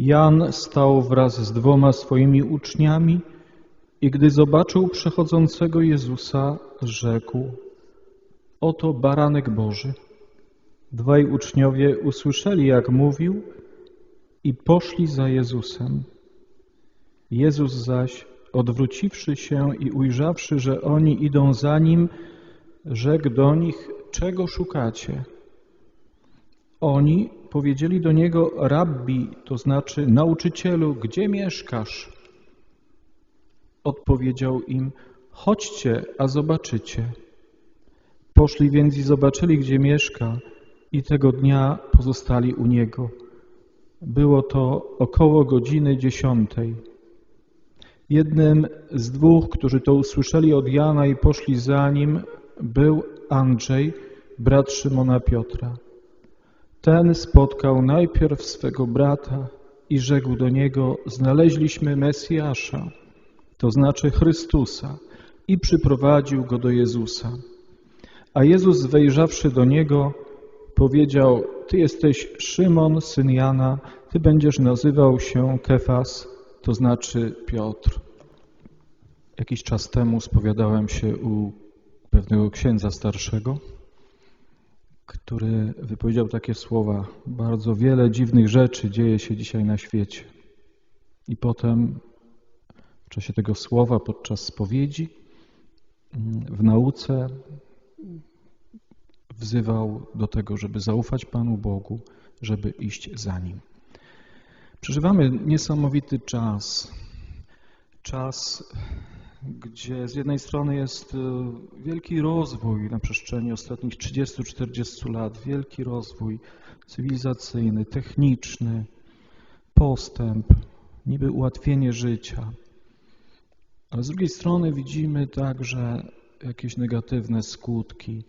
Jan stał wraz z dwoma swoimi uczniami i gdy zobaczył przechodzącego Jezusa, rzekł: Oto baranek Boży. Dwaj uczniowie usłyszeli, jak mówił, i poszli za Jezusem. Jezus zaś, odwróciwszy się i ujrzawszy, że oni idą za nim, rzekł do nich: Czego szukacie? Oni powiedzieli do niego: Rabbi, to znaczy nauczycielu, gdzie mieszkasz? Odpowiedział im: Chodźcie, a zobaczycie. Poszli więc i zobaczyli, gdzie mieszka, i tego dnia pozostali u niego. Było to około godziny dziesiątej. Jednym z dwóch, którzy to usłyszeli od Jana i poszli za nim, był Andrzej, brat Szymona Piotra. Ten spotkał najpierw swego brata i rzekł do niego: Znaleźliśmy Mesjasza, to znaczy Chrystusa, i przyprowadził go do Jezusa. A Jezus, wejrzawszy do niego, powiedział: Ty jesteś Szymon, syn Jana, ty będziesz nazywał się Kefas, to znaczy Piotr. Jakiś czas temu spowiadałem się u pewnego księdza starszego, który wypowiedział takie słowa: Bardzo wiele dziwnych rzeczy dzieje się dzisiaj na świecie. I potem w czasie tego słowa, podczas spowiedzi, w nauce wzywał do tego, żeby zaufać Panu Bogu, żeby iść za Nim. Przeżywamy niesamowity czas. Czas, gdzie z jednej strony jest e, wielki rozwój na przestrzeni ostatnich 30-40 lat, wielki rozwój cywilizacyjny, techniczny, postęp, niby ułatwienie życia. Ale z drugiej strony widzimy także jakieś negatywne skutki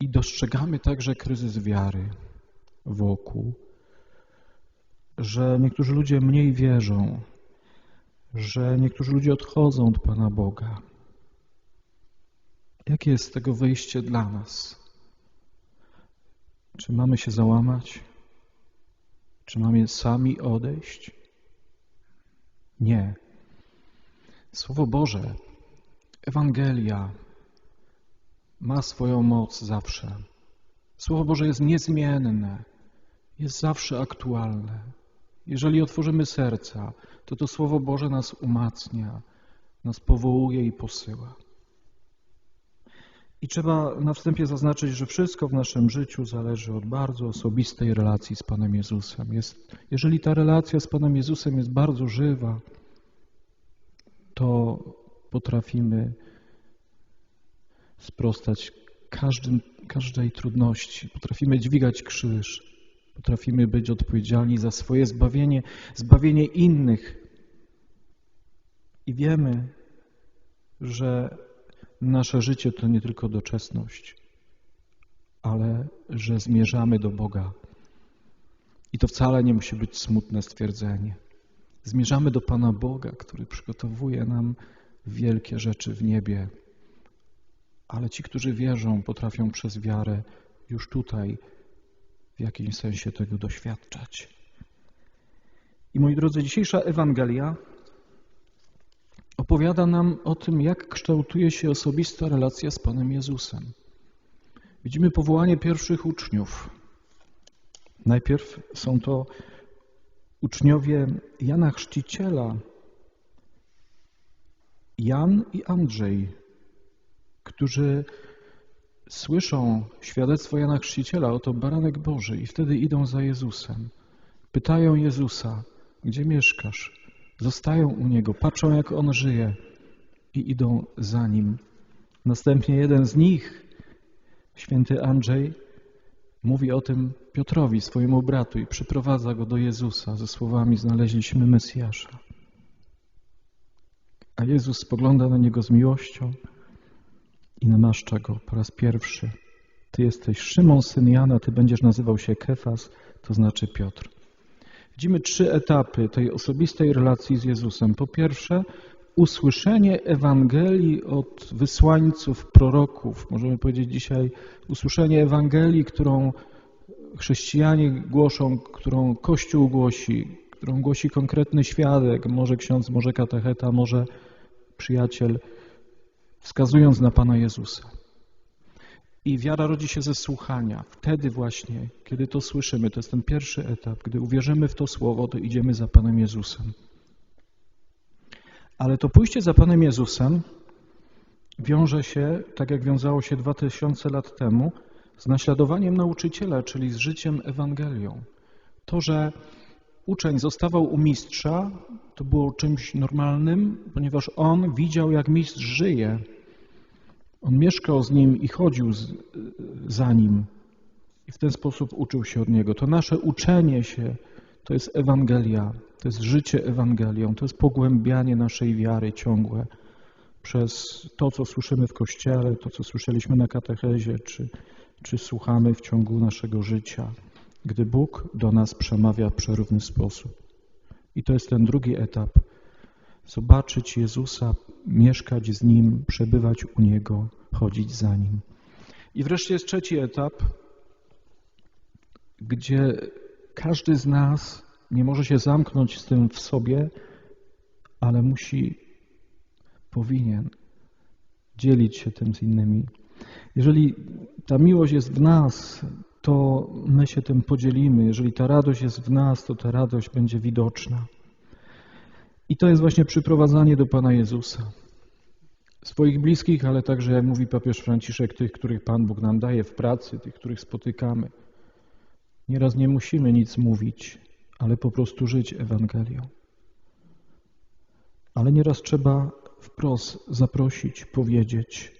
i dostrzegamy także kryzys wiary wokół, że niektórzy ludzie mniej wierzą, że niektórzy ludzie odchodzą od Pana Boga. Jakie jest z tego wyjście dla nas? Czy mamy się załamać? Czy mamy sami odejść? Nie. Słowo Boże, Ewangelia ma swoją moc zawsze. Słowo Boże jest niezmienne, jest zawsze aktualne. Jeżeli otworzymy serca, to to Słowo Boże nas umacnia, nas powołuje i posyła. I trzeba na wstępie zaznaczyć, że wszystko w naszym życiu zależy od bardzo osobistej relacji z Panem Jezusem. Jest, jeżeli ta relacja z Panem Jezusem jest bardzo żywa, to potrafimy sprostać każdym, każdej trudności, potrafimy dźwigać krzyż, potrafimy być odpowiedzialni za swoje zbawienie, zbawienie innych. I wiemy, że nasze życie to nie tylko doczesność, ale że zmierzamy do Boga. I to wcale nie musi być smutne stwierdzenie. Zmierzamy do Pana Boga, który przygotowuje nam wielkie rzeczy w niebie. Ale ci, którzy wierzą, potrafią przez wiarę już tutaj w jakimś sensie tego doświadczać. I moi drodzy, dzisiejsza Ewangelia opowiada nam o tym, jak kształtuje się osobista relacja z Panem Jezusem. Widzimy powołanie pierwszych uczniów. Najpierw są to uczniowie Jana Chrzciciela, Jan i Andrzej, którzy słyszą świadectwo Jana Chrzciciela, oto baranek Boży i wtedy idą za Jezusem. Pytają Jezusa, gdzie mieszkasz? Zostają u Niego, patrzą jak On żyje i idą za Nim. Następnie jeden z nich, święty Andrzej, mówi o tym Piotrowi, swojemu bratu i przyprowadza go do Jezusa ze słowami znaleźliśmy Mesjasza. A Jezus spogląda na niego z miłością i namaszcza go po raz pierwszy. Ty jesteś Szymon, syn Jana, ty będziesz nazywał się Kefas, to znaczy Piotr. Widzimy trzy etapy tej osobistej relacji z Jezusem. Po pierwsze, usłyszenie Ewangelii od wysłańców, proroków. Możemy powiedzieć dzisiaj usłyszenie Ewangelii, którą chrześcijanie głoszą, którą Kościół głosi, którą głosi konkretny świadek, może ksiądz, może katecheta, może przyjaciel, wskazując na Pana Jezusa. I wiara rodzi się ze słuchania. Wtedy właśnie, kiedy to słyszymy, to jest ten pierwszy etap, gdy uwierzymy w to słowo, to idziemy za Panem Jezusem. Ale to pójście za Panem Jezusem wiąże się, tak jak wiązało się dwa tysiące lat temu, z naśladowaniem nauczyciela, czyli z życiem Ewangelią. To, że uczeń zostawał u mistrza, to było czymś normalnym, ponieważ on widział, jak mistrz żyje. On mieszkał z nim i chodził z, za nim i w ten sposób uczył się od niego. To nasze uczenie się to jest Ewangelia, to jest życie Ewangelią, to jest pogłębianie naszej wiary ciągłe przez to, co słyszymy w Kościele, to, co słyszeliśmy na katechezie, czy, czy słuchamy w ciągu naszego życia, gdy Bóg do nas przemawia w przerówny sposób. I to jest ten drugi etap. Zobaczyć Jezusa, mieszkać z Nim, przebywać u Niego, chodzić za Nim. I wreszcie jest trzeci etap, gdzie każdy z nas nie może się zamknąć z tym w sobie, ale musi, powinien dzielić się tym z innymi. Jeżeli ta miłość jest w nas, to my się tym podzielimy. Jeżeli ta radość jest w nas, to ta radość będzie widoczna. I to jest właśnie przyprowadzanie do Pana Jezusa. Swoich bliskich, ale także, jak mówi papież Franciszek, tych, których Pan Bóg nam daje w pracy, tych, których spotykamy. Nieraz nie musimy nic mówić, ale po prostu żyć Ewangelią. Ale nieraz trzeba wprost zaprosić, powiedzieć,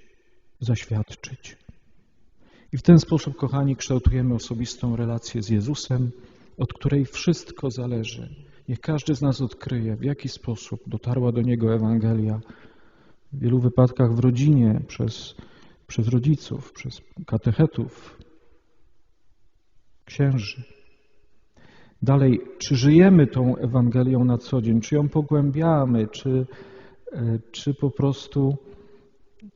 zaświadczyć. I w ten sposób, kochani, kształtujemy osobistą relację z Jezusem, od której wszystko zależy. Niech każdy z nas odkryje, w jaki sposób dotarła do Niego Ewangelia. W wielu wypadkach w rodzinie, przez, przez rodziców, przez katechetów, księży. Dalej, czy żyjemy tą Ewangelią na co dzień, czy ją pogłębiamy, czy, e, czy po prostu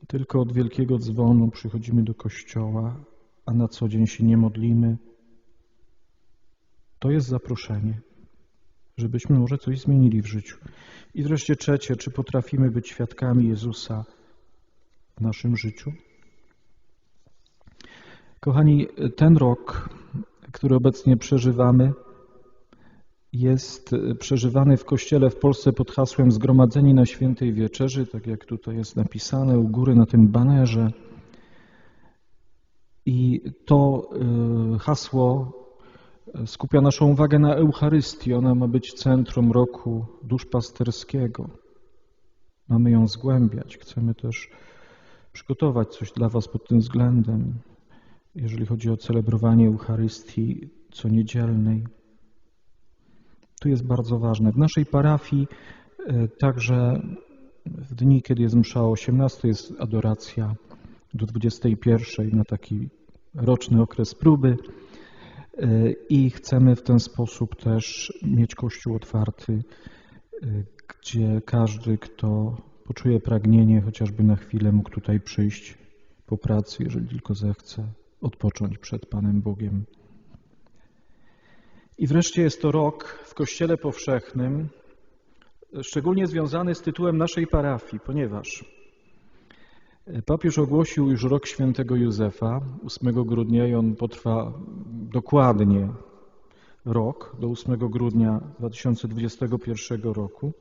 tylko od wielkiego dzwonu przychodzimy do kościoła, a na co dzień się nie modlimy. To jest zaproszenie, żebyśmy może coś zmienili w życiu. I wreszcie trzecie, czy potrafimy być świadkami Jezusa w naszym życiu? Kochani, ten rok, który obecnie przeżywamy, jest przeżywany w Kościele w Polsce pod hasłem Zgromadzeni na Świętej Wieczerzy, tak jak tutaj jest napisane u góry na tym banerze. I to y, hasło skupia naszą uwagę na Eucharystii. Ona ma być centrum roku duszpasterskiego. Mamy ją zgłębiać. Chcemy też przygotować coś dla Was pod tym względem, jeżeli chodzi o celebrowanie Eucharystii co niedzielnej. To jest bardzo ważne. W naszej parafii e, także w dni, kiedy jest msza o 18, jest adoracja do 21 na taki roczny okres próby e, i chcemy w ten sposób też mieć Kościół otwarty, e, gdzie każdy, kto poczuje pragnienie, chociażby na chwilę mógł tutaj przyjść po pracy, jeżeli tylko zechce, odpocząć przed Panem Bogiem. I wreszcie jest to rok w Kościele Powszechnym, szczególnie związany z tytułem naszej parafii, ponieważ papież ogłosił już rok świętego Józefa 8 grudnia i on potrwa dokładnie rok, do 8 grudnia 2021 roku.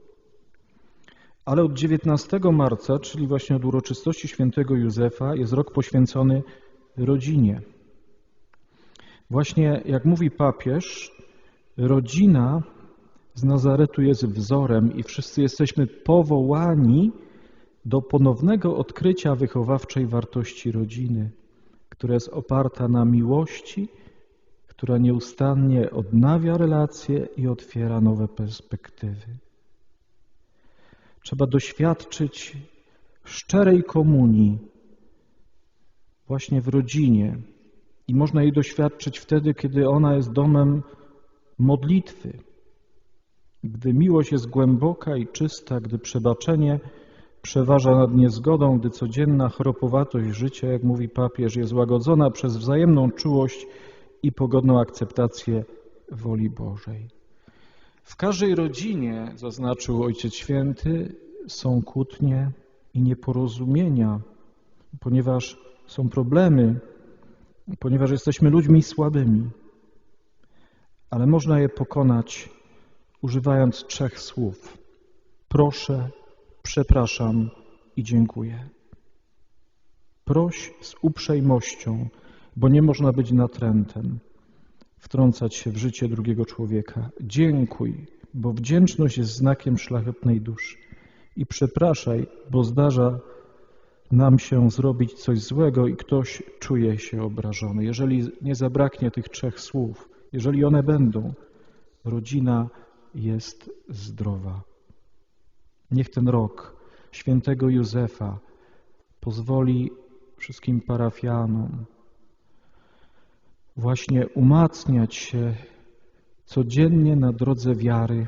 Ale od 19 marca, czyli właśnie od uroczystości świętego Józefa, jest rok poświęcony rodzinie. Właśnie jak mówi papież, Rodzina z Nazaretu jest wzorem i wszyscy jesteśmy powołani do ponownego odkrycia wychowawczej wartości rodziny, która jest oparta na miłości, która nieustannie odnawia relacje i otwiera nowe perspektywy. Trzeba doświadczyć szczerej komunii właśnie w rodzinie i można jej doświadczyć wtedy, kiedy ona jest domem modlitwy. Gdy miłość jest głęboka i czysta, gdy przebaczenie przeważa nad niezgodą, gdy codzienna chropowatość życia, jak mówi papież, jest łagodzona przez wzajemną czułość i pogodną akceptację woli Bożej. W każdej rodzinie, zaznaczył Ojciec Święty, są kłótnie i nieporozumienia, ponieważ są problemy, ponieważ jesteśmy ludźmi słabymi. Ale można je pokonać używając trzech słów: proszę, przepraszam i dziękuję. Proś z uprzejmością, bo nie można być natrętem, wtrącać się w życie drugiego człowieka. Dziękuj, bo wdzięczność jest znakiem szlachetnej duszy. I przepraszaj, bo zdarza nam się zrobić coś złego i ktoś czuje się obrażony. Jeżeli nie zabraknie tych trzech słów, jeżeli one będą, rodzina jest zdrowa. Niech ten rok świętego Józefa pozwoli wszystkim parafianom właśnie umacniać się codziennie na drodze wiary,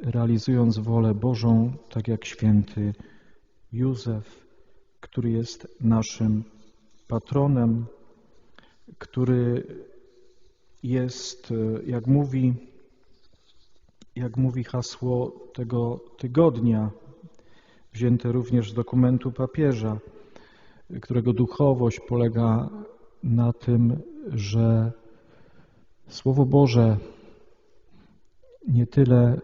realizując wolę Bożą, tak jak święty Józef, który jest naszym patronem, który jest, jak mówi, jak mówi hasło tego tygodnia, wzięte również z dokumentu papieża, którego duchowość polega na tym, że Słowo Boże nie tyle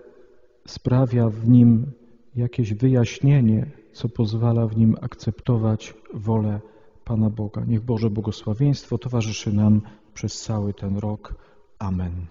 sprawia w nim jakieś wyjaśnienie, co pozwala w nim akceptować wolę Pana Boga. Niech Boże błogosławieństwo towarzyszy nam przez cały ten rok. Amen.